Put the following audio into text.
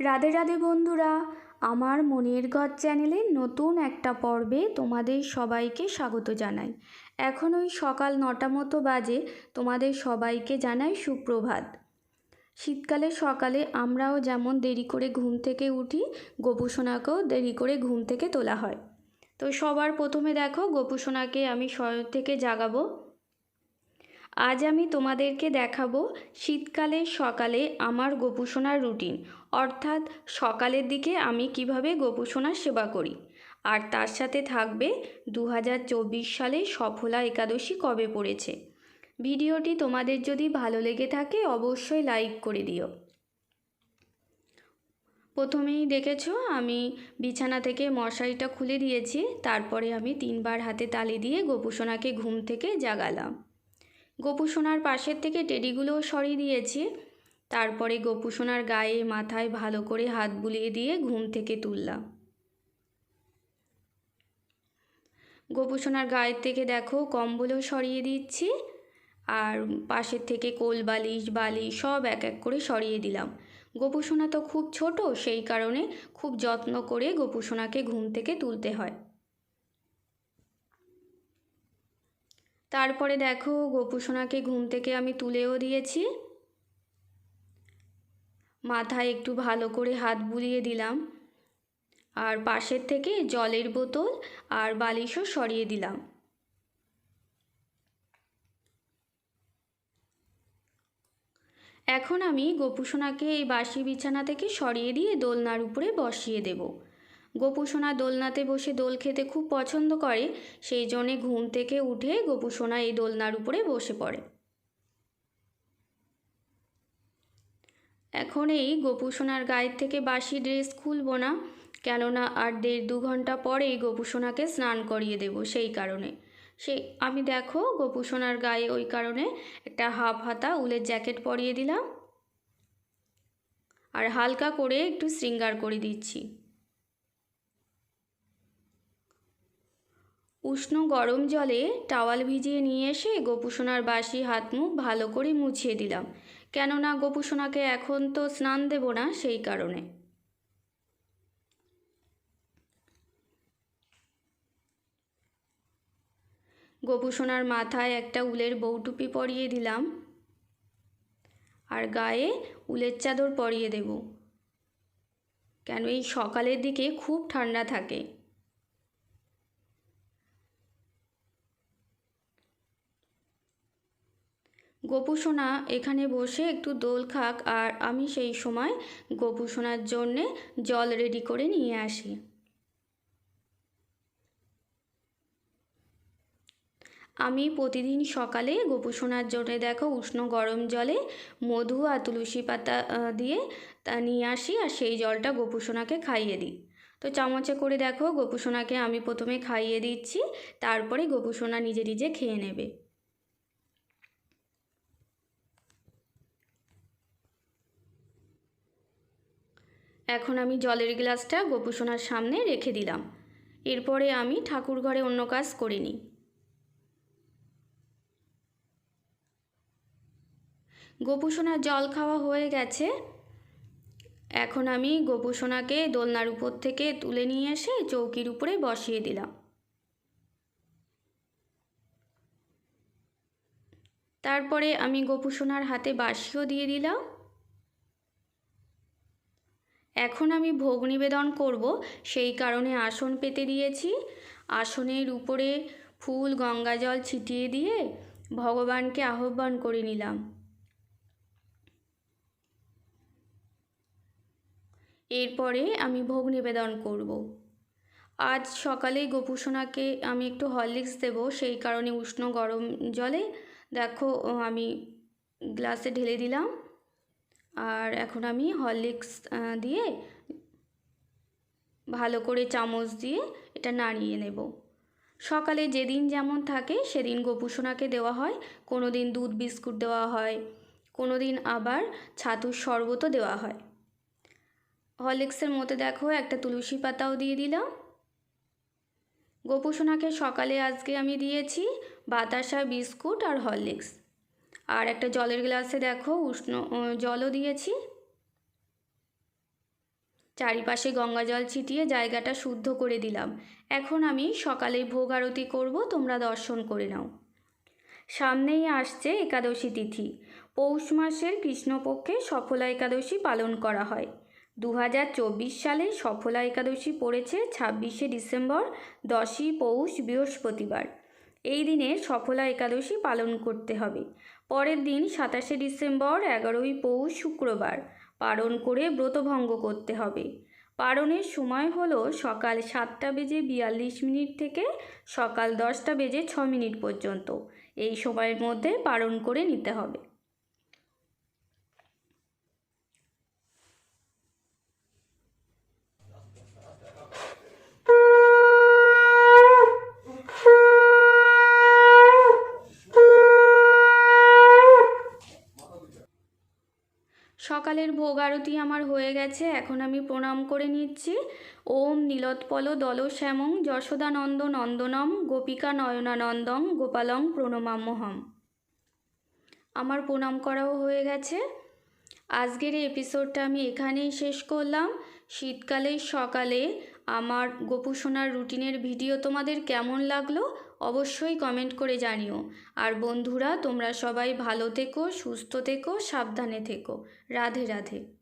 রাধে রাধে বন্ধুরা, আমার মনের ঘর চ্যানেলের নতুন একটা পর্বে তোমাদের সবাইকে স্বাগত জানাই। এখন ওই সকাল নটা মতো বাজে, তোমাদের সবাইকে জানাই সুপ্রভাত। শীতকালে সকালে আমরাও যেমন দেরি করে ঘুম থেকে উঠি, গোপুসোনাকেও দেরি করে ঘুম থেকে তোলা হয়। তো সবার প্রথমে দেখো, গোপুসোনাকে আমি শয়ন থেকে জাগাবো। আজ আমি তোমাদেরকে দেখাবো শীতকালে, সকালে আমার গোপুসোনার রুটিন। অর্থাৎ সকালের দিকে আমি কীভাবে গোপুসোনার সেবা করি। আর তার সাথে থাকবে দু হাজার চব্বিশ সালে সফলা একাদশী কবে পড়েছে। ভিডিওটি তোমাদের যদি ভালো লেগে থাকে, অবশ্যই লাইক করে দিও। প্রথমেই দেখেছ, আমি বিছানা থেকে মশারিটা খুলে দিয়েছি। তারপরে আমি তিনবার হাতে তালি দিয়ে গোপুসোনাকে ঘুম থেকে জাগালাম। গোপুসোনার পাশের থেকে টেডিগুলোও সরিয়ে দিয়েছি। তারপরে গোপুসোনার গায়ে, মাথায় ভালো করে হাত বুলিয়ে দিয়ে ঘুম থেকে তুললাম। গোপুসোনার গায়ের থেকে দেখো, কম্বলও সরিয়ে দিচ্ছি আর পাশের থেকে কোল বালিশ বালিশ সব এক এক করে সরিয়ে দিলাম। গোপুসোনা তো খুব ছোট, সেই কারণে খুব যত্ন করে গোপুসোনাকে ঘুম থেকে তুলতে হয়। তারপরে দেখো গোপুসোনাকে ঘুম থেকে আমি তুলেও দিয়েছি। মাথায় একটু ভালো করে হাত বুলিয়ে দিলাম। আর পাশের থেকে জলের বোতল আর বালিশও সরিয়ে দিলাম। এখন আমি গোপুসোনাকে এই বাসি বিছানা থেকে সরিয়ে দিয়ে দোলনার উপরে বসিয়ে দেব। গোপুসোনা দোলনাতে বসে দোল খেতে খুব পছন্দ করে, সেই জন্যে ঘুম থেকে উঠে গোপুসোনা এই দোলনার উপরে বসে পড়ে। এখন এই গোপুসোনার গায়ের থেকে বাসি ড্রেস খুলবো না, কেননা আর দেড় দু ঘণ্টা পরেই গোপুসোনাকে স্নান করিয়ে দেব সেই কারণে। সেই আমি দেখো গোপুসোনার গায়ে ওই কারণে একটা হাফ হাতা, উলের জ্যাকেট পরিয়ে দিলাম। আর হালকা করে একটু শৃঙ্গার করে দিচ্ছি। উষ্ণ গরম জলে টাওয়াল ভিজিয়ে নিয়ে এসে গোপুসোনার বাসি হাত মুখ ভালো করে মুছিয়ে দিলাম। কেননা গোপুসোনাকে এখন তো স্নান দেব না সেই কারণে। গোপুসোনার মাথায় একটা উলের বউটুপি পরিয়ে দিলাম আর গায়ে উলের চাদর পরিয়ে দেব। কেন এই সকালের দিকে খুব ঠান্ডা থাকে। গোপুসোনা এখানে বসে একটু দোল খাক আর আমি সেই সময় গোপুসোনার জন্যে জল রেডি করে নিয়ে আসি। আমি প্রতিদিন সকালে গোপুসোনার জন্য দেখো উষ্ণ গরম জলে মধু আর তুলসী পাতা দিয়ে তা নিয়ে আসি আর সেই জলটা গোপুসোনাকে খাইয়ে দিই। তো চামচে করে দেখো গোপুসোনাকে আমি প্রথমে খাইয়ে দিচ্ছি, তারপরে গোপুসোনা নিজে নিজে খেয়ে নেবে। এখন আমি জলের গ্লাসটা গোপুসোনার সামনে রেখে দিলাম। এরপরে আমি ঠাকুর ঘরে অন্য কাজ করিনি। গোপুসোনার জল খাওয়া হয়ে গেছে। এখন আমি গোপুসোনাকে দোলনার উপর থেকে তুলে নিয়ে এসে চৌকির উপরে বসিয়ে দিলাম। তারপরে আমি গোপুসোনার হাতে বাসিও দিয়ে দিলাম। এখন আমি ভোগ নিবেদন করব। সেই কারণে আসন পেতে দিয়েছি। আসনের উপরে ফুল, গঙ্গা জল ছিটিয়ে দিয়ে ভগবানকে আহ্বান করে নিলাম। এরপরে আমি ভোগ নিবেদন করব। আজ সকালে গোপুসোনাকে আমি একটু হরলিক্স দেব। সেই কারণে উষ্ণ গরম জলে, দেখো, আমি গ্লাসে ঢেলে দিলাম। আর এখন আমি হরলিক্স দিয়ে ভালো করে চামচ দিয়ে এটা নাড়িয়ে নেব। সকালে যেদিন যেমন থাকে সেদিন গোপুসোনাকে দেওয়া হয় কোনো দিন দুধ বিস্কুট দেওয়া হয় কোনো দিন আবার ছাতুর শরবতও দেওয়া হয়। হরলিক্সের মধ্যে দেখো একটা তুলসী পাতাও দিয়ে দিলাম। গোপুসোনাকে সকালে আজকে আমি দিয়েছি বাতাসা বিস্কুট আর হরলিক্স। আর একটা জলের গ্লাসে দেখো উষ্ণ জলও দিয়েছি। চারিপাশে গঙ্গা জল ছিটিয়ে জায়গাটা শুদ্ধ করে দিলাম। এখন আমি সকালে ভোগ আরতি করব, তোমরা দর্শন করে নাও। সামনেই আসছে একাদশী তিথি। পৌষ মাসের কৃষ্ণপক্ষে সফলা একাদশী পালন করা হয়। দু হাজার চব্বিশ সালে সফলা একাদশী পড়েছে ছাব্বিশে ডিসেম্বর, দশই পৌষ বৃহস্পতিবার। এই দিনে সফলা একাদশী পালন করতে হবে। পরের দিন সাতাশে ডিসেম্বর, এগারোই পৌষ, শুক্রবার। পারণ করে ব্রতভঙ্গ করতে হবে। পারণের সময় হলো সকাল সাতটা বেজে বিয়াল্লিশ মিনিট থেকে সকাল দশটা বেজে ছ মিনিট পর্যন্ত। এই সময়ের মধ্যে পালন করে নিতে হবে। সকালের ভোগ আরতি আমার হয়ে গেছে, এখন আমি প্রণাম করে নিচ্ছি। ওম নীলোৎপল দল শ্যামং যশোদানন্দ নন্দনম গোপিকা নয়নানন্দম গোপালং প্রণমাম্যহম। আমার প্রণাম করাও হয়ে গেছে। আজকের এই এপিসোডটা আমি এখানেই শেষ করলাম। শীতকালের সকালে আমার গোপু সোনার রুটিনের ভিডিও তোমাদের কেমন লাগল অবশ্যই কমেন্ট করে জানিও। আর বন্ধুরা, তোমরা সবাই ভালো থেকো, সুস্থ থেকো, সাবধানে থেকো। রাধে রাধে।